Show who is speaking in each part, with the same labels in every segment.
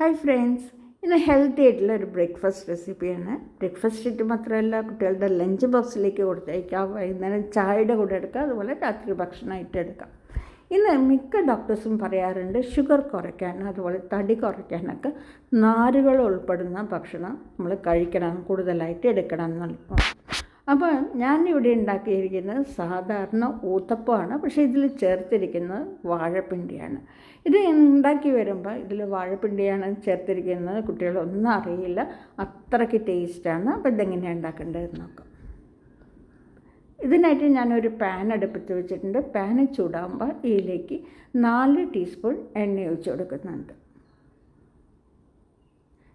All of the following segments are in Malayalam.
Speaker 1: ഹായ് ഫ്രണ്ട്സ് ഇന്ന് ഹെൽത്തി ആയിട്ടുള്ള ഒരു ബ്രേക്ക്ഫാസ്റ്റ് റെസിപ്പിയാണ് ബ്രേക്ക്ഫാസ്റ്റ് മാത്രമല്ല കുട്ടികളുടെ ലഞ്ച് ബോക്സിലേക്ക് കൊടുത്തേക്കാം. വൈകുന്നേരം ചായയുടെ കൂടെ എടുക്കാം. അതുപോലെ രാത്രി ഭക്ഷണമായിട്ട് എടുക്കാം. ഇന്ന് മിക്ക ഡോക്ടേഴ്സും പറയാറുണ്ട് ഷുഗർ കുറയ്ക്കാൻ അതുപോലെ തടി കുറയ്ക്കാനൊക്കെ നാരുകൾ ഉൾപ്പെടുന്ന ഭക്ഷണം നമ്മൾ കഴിക്കണം കൂടുതലായിട്ട് എടുക്കണം എന്നുള്ളത് അപ്പോൾ ഞാനിവിടെ ഉണ്ടാക്കിയിരിക്കുന്നത് സാധാരണ ഊത്തപ്പമാണ് പക്ഷേ ഇതിൽ ചേർത്തിരിക്കുന്നത് വാഴപ്പിണ്ടിയാണ്. ഇത് ഉണ്ടാക്കി വരുമ്പോൾ ഇതിൽ വാഴപ്പിണ്ടിയാണ് ചേർത്തിരിക്കുന്നത്. കുട്ടികളൊന്നും അറിയില്ല അത്രയ്ക്ക് ടേസ്റ്റാണ്. അപ്പോൾ ഇതെങ്ങനെയാണ് ഉണ്ടാക്കേണ്ടതെന്ന് നോക്കാം. ഇതിനായിട്ട് ഞാനൊരു പാൻ അടുപ്പത്ത് വെച്ചിട്ടുണ്ട്. പാന് ചൂടാകുമ്പോൾ ഇതിലേക്ക് നാല് ടീസ്പൂൺ എണ്ണ ഒഴിച്ച് കൊടുക്കുന്നുണ്ട്.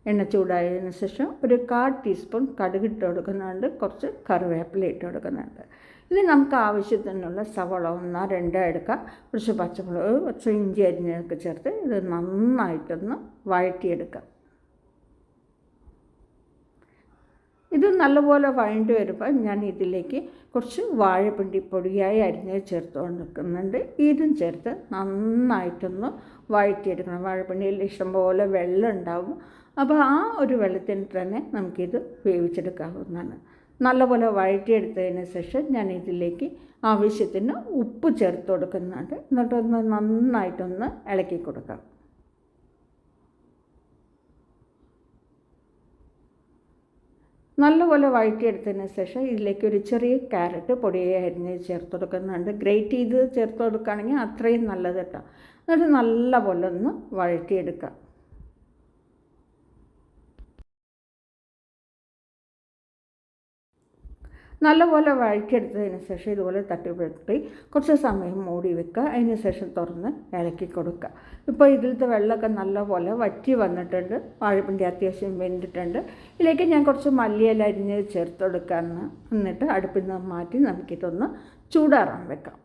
Speaker 1: എണ്ണ ചൂടായതിനു ശേഷം ഒരു കാൽ ടീസ്പൂൺ കടുക് ഇട്ട് കൊടുക്കുന്നുണ്ട്. കുറച്ച് കറിവേപ്പില ഇട്ട് കൊടുക്കുന്നുണ്ട്. ഇത് നമുക്ക് ആവശ്യത്തിനുള്ള സവള ഒന്നോ രണ്ടോ എടുക്കാം. കുറച്ച് പച്ചമുളക് കുറച്ച് ഇഞ്ചി അരിഞ്ഞൊക്കെ ചേർത്ത് ഇത് നന്നായിട്ടൊന്ന് വഴറ്റിയെടുക്കാം. ഇത് നല്ലപോലെ വഴണ്ടി വരുമ്പോൾ ഞാൻ ഇതിലേക്ക് കുറച്ച് വാഴപ്പിണ്ടി പൊടിയായി അരിഞ്ഞ് ചേർത്ത് കൊടുക്കുന്നുണ്ട് ഇതും ചേർത്ത് നന്നായിട്ടൊന്ന് വഴറ്റിയെടുക്കണം. വാഴപ്പിണ്ടിയിൽ ഇഷ്ടംപോലെ വെള്ളം ഉണ്ടാവും. അപ്പോൾ ആ ഒരു വെള്ളത്തിന് തന്നെ നമുക്കിത് വേവിച്ചെടുക്കാവുന്നതാണ്. നല്ലപോലെ വഴറ്റിയെടുത്തതിന് ശേഷം ഞാൻ ഇതിലേക്ക് ആവശ്യത്തിന് ഉപ്പ് ചേർത്ത് കൊടുക്കുന്നുണ്ട്. എന്നിട്ടൊന്ന് നന്നായിട്ടൊന്ന് ഇളക്കി കൊടുക്കാം. നല്ലപോലെ വഴറ്റിയെടുത്തതിന് ശേഷം ഇതിലേക്ക് ഒരു ചെറിയ ക്യാരറ്റ് പൊടിയെ അരിഞ്ഞ് ചേർത്ത് കൊടുക്കുന്നുണ്ട് ഗ്രേറ്റ് ചെയ്ത് ചേർത്ത് കൊടുക്കുകയാണെങ്കിൽ അത്രയും നല്ലത് കേട്ടോ. എന്നിട്ട് നല്ലപോലെ ഒന്ന് വഴറ്റിയെടുക്കാം നല്ലപോലെ വഴറ്റിയെടുത്തതിന് ശേഷം ഇതുപോലെ തട്ടിപ്പറ്റി കുറച്ച് സമയം മൂടി വെക്കുക. അതിന് ശേഷം തുറന്ന് ഇളക്കി കൊടുക്കുക. ഇപ്പോൾ ഇതിലത്തെ വെള്ളമൊക്കെ നല്ലപോലെ വറ്റി വന്നിട്ടുണ്ട്. വാഴപ്പിന്റെ അത്യാവശ്യം വെന്തിട്ടുണ്ട്. ഇതിലേക്ക് ഞാൻ കുറച്ച് മല്ലിയില അരിഞ്ഞ് ചേർത്ത് കൊടുക്കാമെന്ന് എന്നിട്ട് അടുപ്പിൽ നിന്ന് മാറ്റി നമുക്കിതൊന്ന് ചൂടാറാൻ വെക്കാം.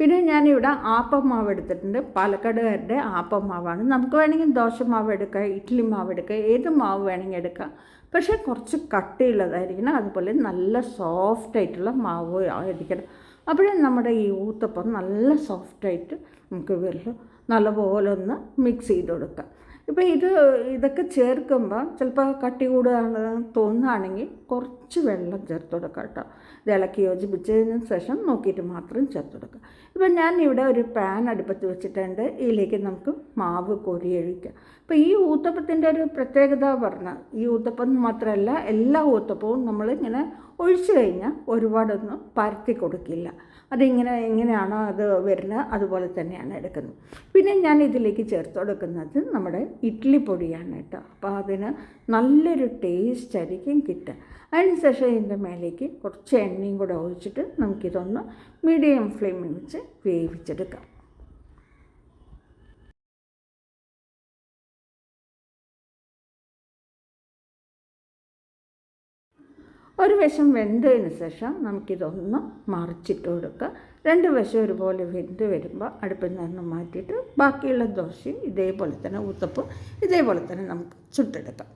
Speaker 1: പിന്നെ ഞാനിവിടെ ആപ്പം മാവ് എടുത്തിട്ടുണ്ട്. പാലക്കാടുകാരുടെ ആപ്പം മാവാണ് നമുക്ക് വേണമെങ്കിൽ ദോശ മാവ് എടുക്കാം ഇഡ്ഡലി മാവ് എടുക്കാം ഏത് മാവ് വേണമെങ്കിൽ എടുക്കാം. പക്ഷേ കുറച്ച് കട്ടിയുള്ളതായിരിക്കണം. അതുപോലെ നല്ല സോഫ്റ്റ് ആയിട്ടുള്ള മാവ് ആയിരിക്കണം. അപ്പോഴേ നമ്മുടെ ഈ ഊത്തപ്പം നല്ല സോഫ്റ്റായിട്ട് നമുക്ക് വരും നല്ലപോലെ ഒന്ന് മിക്സ് ചെയ്ത് കൊടുക്കാം. ഇപ്പോൾ ഇത് ഇതൊക്കെ ചേർക്കുമ്പോൾ ചിലപ്പോൾ കട്ടി കൂടുകയാണെന്ന് തോന്നുകയാണെങ്കിൽ കുറച്ച് വെള്ളം ചേർത്ത് കൊടുക്കാം കേട്ടോ. ഇത് ഇളക്കി യോജിപ്പിച്ചതിന് ശേഷം നോക്കിയിട്ട് മാത്രം ചേർത്ത് കൊടുക്കുക. ഇപ്പം ഞാൻ ഇവിടെ ഒരു പാൻ അടുപ്പത്ത് വെച്ചിട്ടുണ്ട്. ഇതിലേക്ക് നമുക്ക് മാവ് കോരിയൊഴിക്കാം അപ്പോൾ ഈ ഊത്തപ്പത്തിന്റെ ഒരു പ്രത്യേകത പറഞ്ഞാൽ ഈ ഊത്തപ്പം മാത്രമല്ല എല്ലാ ഊത്തപ്പവും നമ്മളിങ്ങനെ ഒഴിച്ചു കഴിഞ്ഞാൽ ഒരുപാടൊന്നും പരത്തി കൊടുക്കില്ല. അതിങ്ങനെ എങ്ങനെയാണോ അത് വരുന്നത് അതുപോലെ തന്നെയാണ് എടുക്കുന്നത്. പിന്നെ ഞാൻ ഇതിലേക്ക് ചേർത്ത് കൊടുക്കുന്നത് നമ്മുടെ ഇഡ്ഡലി പൊടിയാണ് കേട്ടോ. അപ്പോൾ അതിന് നല്ലൊരു ടേസ്റ്റ് ആയിരിക്കും കിട്ടുക. അതിനുശേഷം ഇതിന്റെ മേലേക്ക് കുറച്ച് എണ്ണയും കൂടെ ഒഴിച്ചിട്ട് നമുക്കിതൊന്ന് മീഡിയം ഫ്ലെയിമിൽ വെച്ച് വേവിച്ചെടുക്കാം. ഒരു വശം വെന്തതിന് ശേഷം നമുക്കിതൊന്ന് മറിച്ചിട്ട് കൊടുക്കുക രണ്ട് വശം ഒരുപോലെ വെന്ത് വരുമ്പോൾ അടുപ്പിൽ നിന്ന് മാറ്റിയിട്ട് ബാക്കിയുള്ള ദോശയും ഇതേപോലെ തന്നെ ഊത്തപ്പം ഇതേപോലെ തന്നെ നമുക്ക് ചുട്ടെടുക്കാം.